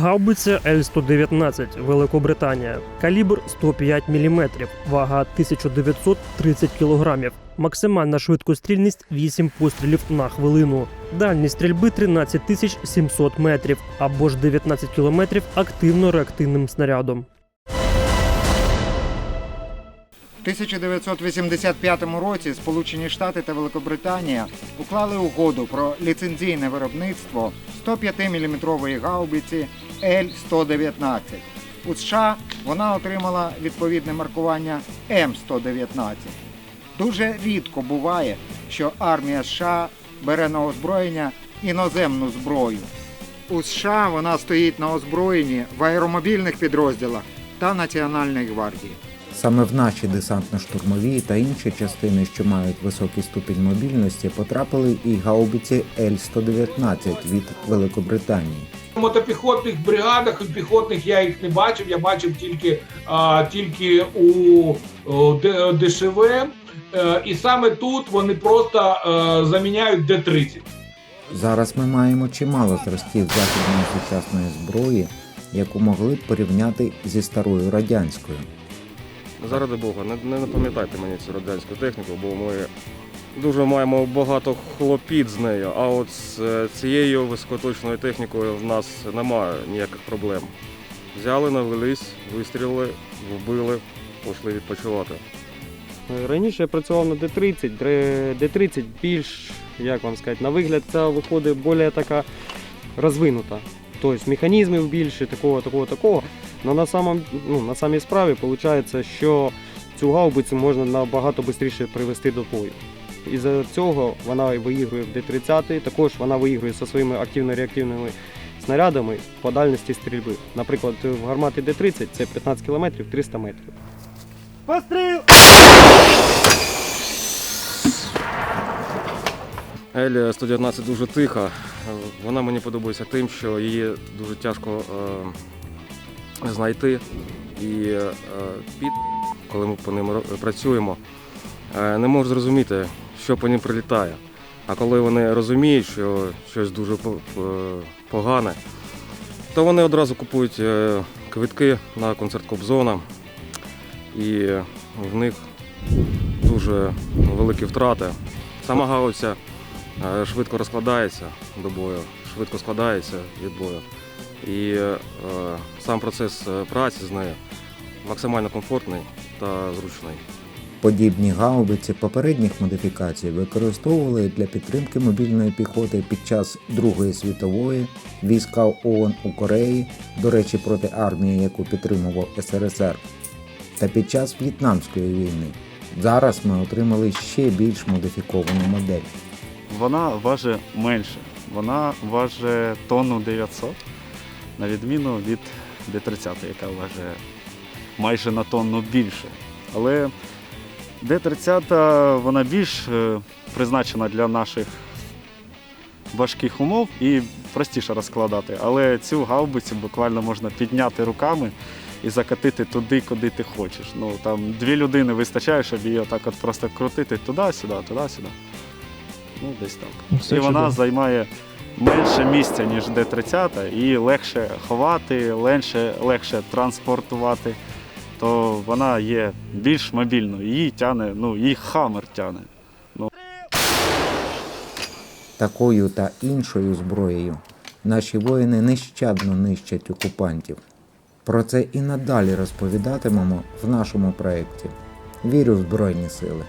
Гаубиця Л-119 Великобританія. Калібр 105 мм, вага 1930 кг. Максимальна швидкострільність 8 пострілів на хвилину. Дальність стрільби 13 700 метрів або ж 19 км активно-реактивним снарядом. У 1985 році Сполучені Штати та Великобританія уклали угоду про ліцензійне виробництво 105-мм гаубиці Л-119. У США вона отримала відповідне маркування М119. Дуже рідко буває, що армія США бере на озброєння іноземну зброю. У США вона стоїть на озброєнні в аеромобільних підрозділах та Національної гвардії. Саме в наші десантно-штурмові та інші частини, що мають високий ступінь мобільності, потрапили і гаубиці Л-119 від Великобританії. В мотопіхотних бригадах і піхотних я їх не бачив. Я бачив тільки, а, тільки у ДШВ. Е, і саме тут вони просто е, заміняють Д-30. Зараз ми маємо чимало зразків західної сучасної зброї, яку могли б порівняти зі старою радянською. Заради Бога, не, напам'ятайте мені цю радянську техніку, бо ми дуже маємо багато хлопіт з нею, а от з е, цією високоточною технікою в нас немає ніяких проблем. Взяли, навелись, вистрілили, вбили, пішли відпочивати. Раніше я працював на D30, Дре- D30 більш, як вам сказати, на вигляд це виходить більш така розвинута. Тобто механізмів більше, такого, такого, такого. Але на, самом, ну, на самій справі виходить, що цю гаубицю можна набагато швидше привести до бою. І за цього вона виігрує в D30, також вона виігрує зі своїми активно-реактивними снарядами по дальності стрільби. Наприклад, в гарматі D30 це 15 км 300 метрів. Ель 119 дуже тиха. Вона мені подобається тим, що її дуже тяжко е, знайти. І е, під, коли ми по ним працюємо, е, не можуть зрозуміти, що по ним прилітає. А коли вони розуміють, що щось дуже по- погане, то вони одразу купують е, квитки на концерт Кобзона. І в них дуже великі втрати. Сама гаубиця е, швидко розкладається до бою, швидко складається від бою. І е, сам процес е, праці з нею максимально комфортний та зручний. Подібні гаубиці попередніх модифікацій використовували для підтримки мобільної піхоти під час Другої світової, війська ООН у Кореї, до речі, проти армії, яку підтримував СРСР, та під час В'єтнамської війни. Зараз ми отримали ще більш модифіковану модель. Вона важить менше. Вона важить тонну 900, на відміну від Д-30, яка важить майже на тонну більше. Але Д-30 вона більш е, призначена для наших важких умов і простіше розкладати. Але цю гаубицю буквально можна підняти руками і закатити туди, куди ти хочеш. Ну там дві людини вистачає, щоб її отак от просто крутити туди-сюди, туди-сюди. Ну, десь так. Все і вона чудово. займає менше місця, ніж Д-30, і легше ховати, легше, легше транспортувати. То вона є більш мобільною. Її тяне, ну, її хамер тяне. Такою та іншою зброєю наші воїни нещадно нищать окупантів. Про це і надалі розповідатимемо в нашому проєкті. Вірю в Збройні Сили.